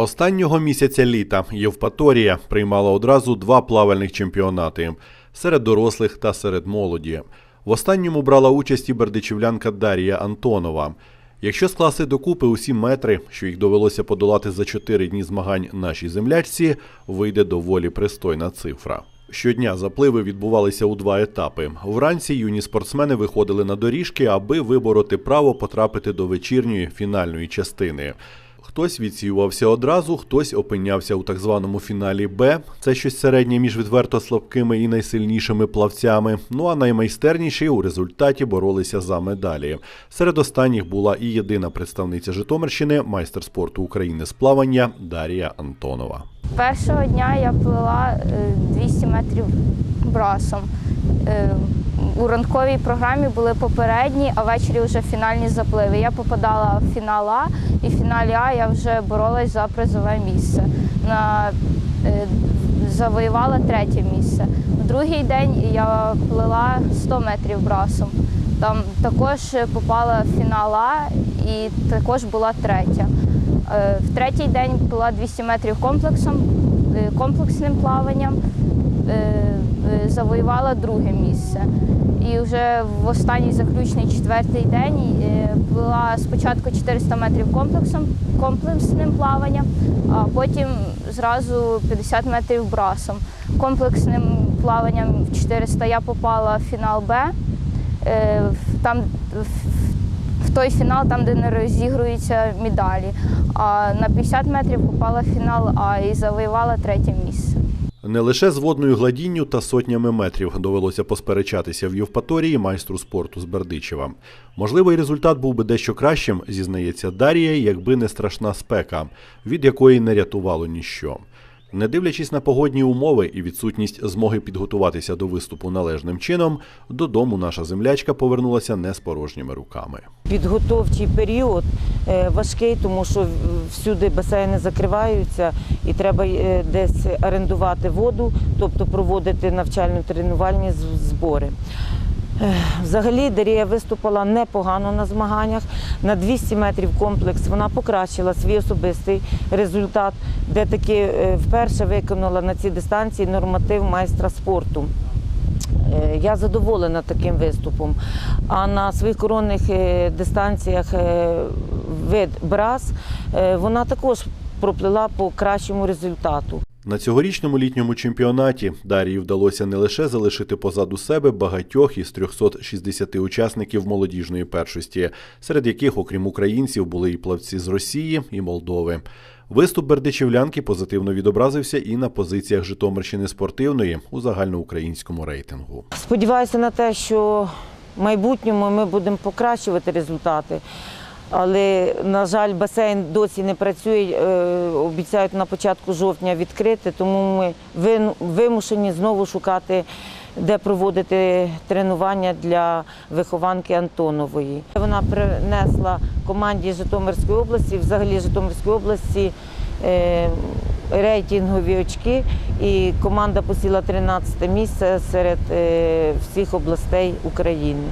Останнього місяця літа Євпаторія приймала одразу два плавальних чемпіонати серед дорослих та серед молоді. В останньому брала участь і бердичівлянка Дарія Антонова. Якщо скласти докупи усі метри, що їх довелося подолати за чотири дні змагань нашій землячці, вийде доволі пристойна цифра. Щодня запливи відбувалися у два етапи. Вранці юні спортсмени виходили на доріжки, аби вибороти право потрапити до вечірньої фінальної частини. Хтось відсіювався одразу, хтось опинявся у так званому фіналі Б. Це щось середнє між відверто слабкими і найсильнішими плавцями. Ну а наймайстерніші у результаті боролися за медалі. Серед останніх була і єдина представниця Житомирщини, майстер спорту України з плавання Дарія Антонова. Першого дня я плила е, 200 метрів брасом. У ранковій програмі були попередні, а ввечері вже фінальні запливи. Я попадала в фінал А, і в фіналі А я вже боролась за призове місце. На, е, завоювала третє місце. В другий день я плила 100 метрів брасом. Там також попала в фінал А і також була третя. Е, В третій день плила 200 метрів комплексом, е, комплексним плаванням, завоювала друге місце. І вже в останній заключний четвертий день е, плила спочатку 400 метрів комплексом, комплексним плаванням, а потім зразу 50 метрів брасом. Комплексним плаванням в 400 я попала в фінал Б. Е, Там в той фінал, там, де не розігруються медалі. А на 50 метрів попала в фінал А і завоювала третє місце. Не лише з водною гладінню та сотнями метрів довелося посперечатися в Євпаторії майстру спорту з Бердичева. Можливо, і результат був би дещо кращим, зізнається Дарія, якби не страшна спека, від якої не рятувало ніщо. Не дивлячись на погодні умови і відсутність змоги підготуватися до виступу належним чином, додому наша землячка повернулася не з порожніми руками. Підготовчий період е, важкий, тому що всюди басейни закриваються і треба е, десь орендувати воду, тобто проводити навчально-тренувальні збори. Взагалі Дарія виступила непогано на змаганнях. На 200 метрів комплекс вона покращила свій особистий результат, де таки е, вперше виконала на цій дистанції норматив майстра спорту. Е, Я задоволена таким виступом. А на своїх коронних е, дистанціях вид брас вона також проплила по кращому результату. На цьогорічному літньому чемпіонаті Дарії вдалося не лише залишити позаду себе багатьох із 360 учасників молодіжної першості, серед яких, окрім українців, були і плавці з Росії і Молдови. Виступ бердичівлянки позитивно відобразився і на позиціях Житомирщини спортивної у загальноукраїнському рейтингу. Сподіваюся на те, що в майбутньому ми будемо покращувати результати. Але, на жаль, басейн досі не працює. е, Обіцяють на початку жовтня відкрити, тому ми вимушені знову шукати, де проводити тренування для вихованки Антонової. Вона принесла команді Житомирської області, взагалі Житомирської області. е, Рейтингові очки, і команда посіла 13 місце серед е, всіх областей України.